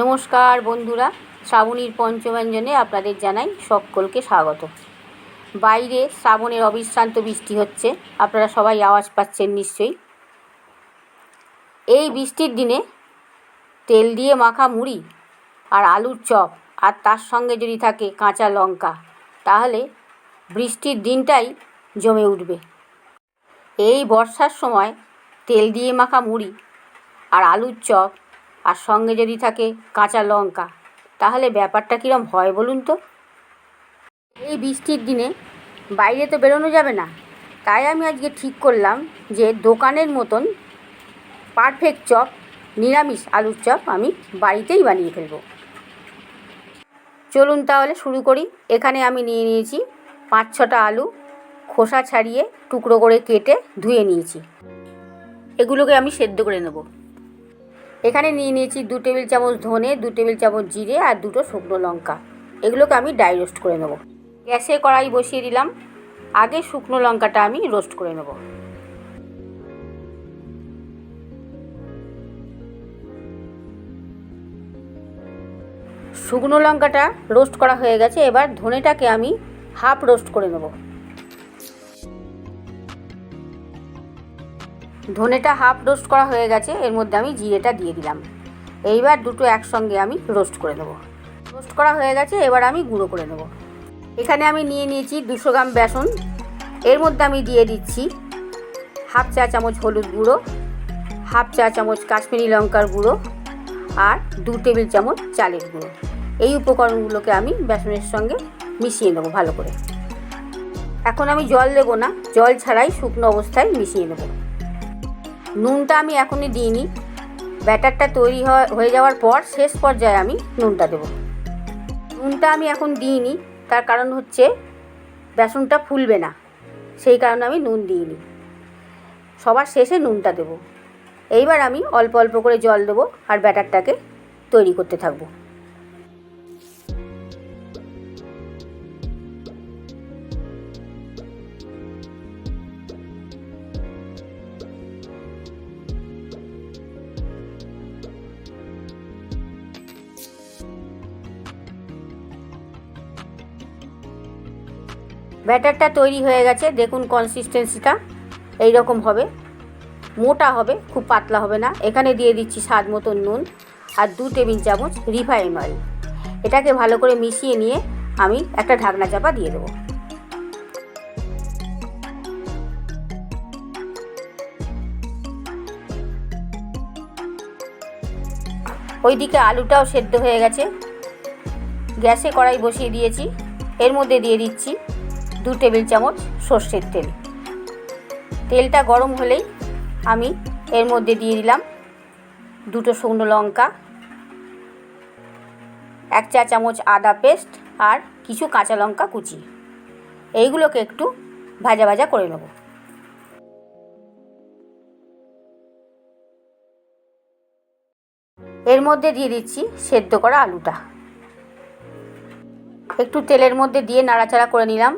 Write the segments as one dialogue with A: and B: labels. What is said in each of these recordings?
A: নমস্কার বন্ধুরা, শ্রাবণীর পঞ্চব্যঞ্জনে আপনাদের জানাই সকলকে স্বাগত। বাইরে শ্রাবণের অবিশ্রান্ত বৃষ্টি হচ্ছে, আপনারা সবাই আওয়াজ পাচ্ছেন নিশ্চয়ই। এই বৃষ্টির দিনে তেল দিয়ে মাখা মুড়ি আর আলুর চপ আর তার সঙ্গে যদি থাকে কাঁচা লঙ্কা, তাহলে বৃষ্টির দিনটাই জমে উঠবে। এই বর্ষার সময় তেল দিয়ে মাখা মুড়ি আর আলুর চপ আর সঙ্গে যদি থাকে কাঁচা লঙ্কা, তাহলে ব্যাপারটা কীরম হয় বলুন তো? এই বৃষ্টির দিনে বাইরে তো বেরোনো যাবে না। তাই আমি আজকে ঠিক করলাম যে দোকানের মতন পারফেক্ট চপ, নিরামিষ আলুর চপ আমি বাড়িতেই বানিয়ে ফেলব। চলুন তাহলে শুরু করি। এখানে আমি নিয়ে নিয়েছি পাঁচ ছটা আলু, খোসা ছাড়িয়ে টুকরো করে কেটে ধুয়ে নিয়েছি। এগুলোকে আমি সেদ্ধ করে নেব। এখানে নিয়ে নিয়েছি দু টেবিল চামচ ধনে, দু টেবিল চামচ জিরে আর দুটো শুকনো লঙ্কা। এগুলোকে আমি ডাই রোস্ট করে নেব। গ্যাসে কড়াই বসিয়ে দিলাম। আগে শুকনো লঙ্কাটা আমি রোস্ট করে নেব। শুকনো লঙ্কাটা রোস্ট করা হয়ে গেছে। এবার ধনেটাকে আমি হাফ রোস্ট করে নেব। ধনেটা হাফ রোস্ট করা হয়ে গেছে, এর মধ্যে আমি জিরেটা দিয়ে দিলাম। এইবার দুটো একসঙ্গে আমি রোস্ট করে নেব। রোস্ট করা হয়ে গেছে, এবার আমি গুঁড়ো করে নেব। এখানে আমি নিয়ে নিয়েছি দুশো গ্রাম বেসন। এর মধ্যে আমি দিয়ে দিচ্ছি হাফ চা চামচ হলুদ গুঁড়ো, হাফ চা চামচ কাশ্মীরি লঙ্কার গুঁড়ো আর দু টেবিল চামচ চালের গুঁড়ো। এই উপকরণগুলোকে আমি বেসনের সঙ্গে মিশিয়ে নেব ভালো করে। এখন আমি জল দেবো না, জল ছাড়াই শুকনো অবস্থায় মিশিয়ে নেব। নুনটা আমি এখনই দিইনি। ব্যাটারটা তৈরি হয়ে যাওয়ার পর শেষ পর্যায়ে আমি নুনটা দেবো। নুনটা আমি এখন দিইনি, তার কারণ হচ্ছে বেসনটা ফুলবে না, সেই কারণে আমি নুন দিইনি। সবার শেষে নুনটা দেবো। এইবার আমি অল্প অল্প করে জল দেবো আর ব্যাটারটাকে তৈরি করতে থাকব। ব্যাটারটা তৈরি হয়ে গেছে, দেখুন কনসিস্টেন্সিটা এই রকম হবে। মোটা হবে, খুব পাতলা হবে না। এখানে দিয়ে দিচ্ছি স্বাদ মতো নুন আর দু টেবিল চামচ রিফাইন অয়েল এটাকে ভালো করে মিশিয়ে নিয়ে আমি একটা ঢাকনা চাপা দিয়ে দেবো। ওইদিকে আলুটাও সেদ্ধ হয়ে গেছে। গ্যাসে কড়াই বসিয়ে দিয়েছি। এর মধ্যে দিয়ে দিচ্ছি দু টেবিল চামচ সর্ষের তেল। তেলটা গরম হলেই আমি এর মধ্যে দিয়ে দিলাম দুটো শুকনো লঙ্কা, এক চা চামচ আদা পেস্ট আর কিছু কাঁচা লঙ্কা কুচি। এইগুলোকে একটু ভাজা ভাজা করে নেব। এর মধ্যে দিয়ে দিচ্ছি সেদ্ধ করা আলুটা। একটু তেলের মধ্যে দিয়ে নাড়াচাড়া করে নিলাম।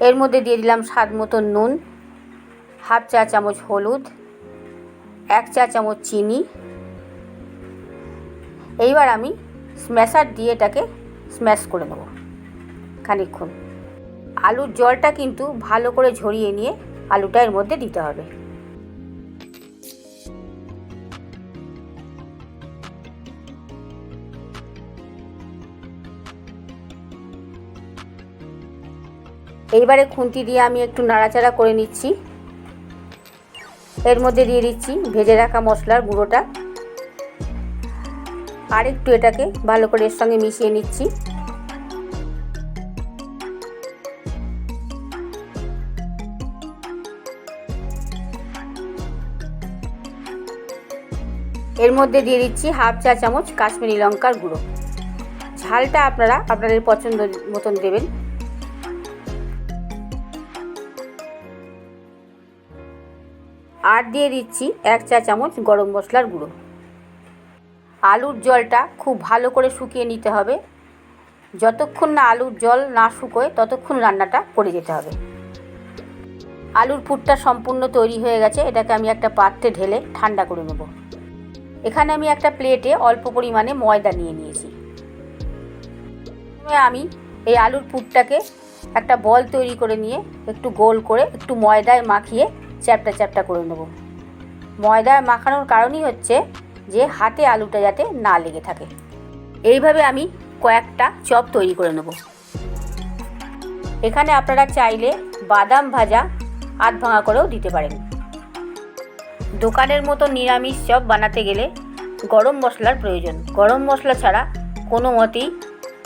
A: এর মধ্যে দিয়ে দিলাম স্বাদ মতো নুন, হাফ চা চামচ হলুদ, এক চা চামচ চিনি। এইবার আমি স্ম্যাশার দিয়ে এটাকে স্ম্যাশ করে নেব খানিক্ষণ আলুর জলটা কিন্তু ভালো করে ঝরিয়ে নিয়ে আলুটা এর মধ্যে দিতে হবে। এইবারে খুন্তি দিয়ে আমি একটু নাড়াচাড়া করে নিচ্ছি। এর মধ্যে দিয়ে দিচ্ছি ভেজে রাখা মশলার গুঁড়োটা। আর একটু এটাকে ভালো করে এর সঙ্গে মিশিয়ে নিচ্ছি। এর মধ্যে দিয়ে দিচ্ছি হাফ চা চামচ কাশ্মীরি লঙ্কার গুঁড়ো। ঝালটা আপনারা আপনাদের পছন্দ মতন দেবেন। আর দিয়ে দিচ্ছি এক চা চামচ গরম মশলার গুঁড়ো। আলুর জলটা খুব ভালো করে শুকিয়ে নিতে হবে। যতক্ষণ না আলুর জল না শুকোয়, ততক্ষণ রান্নাটা করে যেতে হবে। আলুর পুরটা সম্পূর্ণ তৈরি হয়ে গেছে, এটাকে আমি একটা পাত্রে ঢেলে ঠান্ডা করে নেব। এখানে আমি একটা প্লেটে অল্প পরিমাণে ময়দা নিয়ে নিয়েছি। আমি এই আলুর পুরটাকে একটা বল তৈরি করে নিয়ে একটু গোল করে একটু ময়দায় মাখিয়ে চ্যাপটা চ্যাপটা করে নেব। ময়দায় মাখানোর কারণই হচ্ছে যে হাতে আলুটা যাতে না লেগে থাকে। এইভাবে আমি কয়েকটা চপ তৈরি করে নেব। এখানে আপনারা চাইলে বাদাম ভাজা আধ ভাঙা করেও দিতে পারেন। দোকানের মতো নিরামিষ চপ বানাতে গেলে গরম মশলার প্রয়োজন। গরম মশলা ছাড়া কোনো মতেই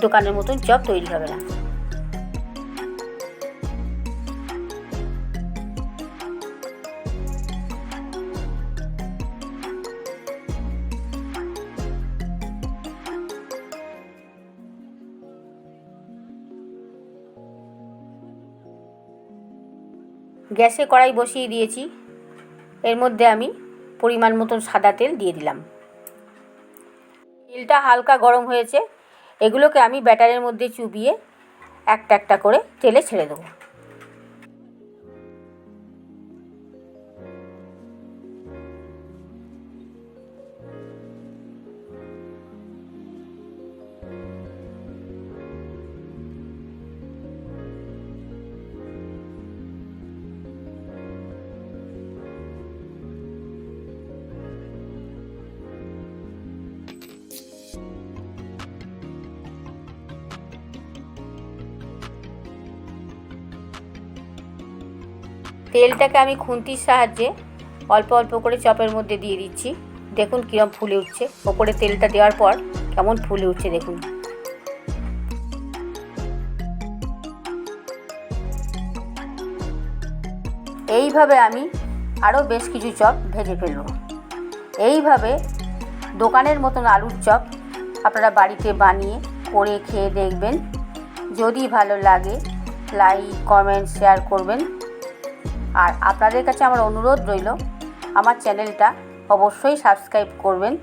A: দোকানের মতন চপ তৈরি হবে না। গ্যাসে কড়াই বসিয়ে দিয়েছি। এর মধ্যে আমি পরিমাণ মতন সাদা তেল দিয়ে দিলাম। তেলটা হালকা গরম হয়েছে। এগুলোকে আমি ব্যাটারের মধ্যে চুবিয়ে একটা একটা করে তেলে ছেড়ে দেবো। তেলটাকে আমি খুন্তির সাহায্যে অল্প অল্প করে চপের মধ্যে দিয়ে দিচ্ছি। দেখুন কীরকম ফুলে উঠছে। ওপরে তেলটা দেওয়ার পর কেমন ফুলে উঠছে দেখুন। এইভাবে আমি আরও বেশ কিছু চপ ভেজে ফেলব। এইভাবে দোকানের মতন আলুর চপ আপনারা বাড়িতে বানিয়ে করে খেয়ে দেখবেন। যদি ভালো লাগে, লাইক, কমেন্ট, শেয়ার করবেন। আর আপনাদের কাছে আমার অনুরোধ রইল, আমার চ্যানেলটা অবশ্যই সাবস্ক্রাইব করবেন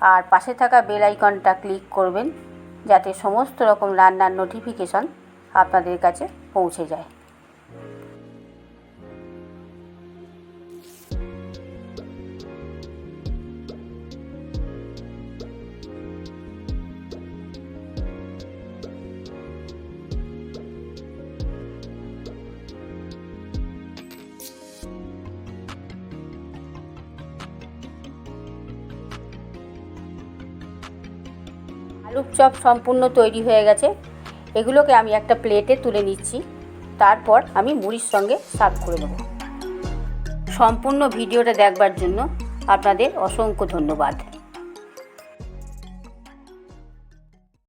A: আর পাশে থাকা বেল আইকনটা ক্লিক করবেন, যাতে সমস্ত রকম রান্নার নোটিফিকেশন আপনাদের কাছে পৌঁছে যায়। চপ সম্পূর্ণ তৈরি হয়ে গেছে। এগুলোকে আমি একটা প্লেটে তুলে নিচ্ছি। তারপর আমি মুড়ির সঙ্গে সার্ভ করে দেবো সম্পূর্ণ ভিডিওটা দেখবার জন্য আপনাদের অসংখ্য ধন্যবাদ।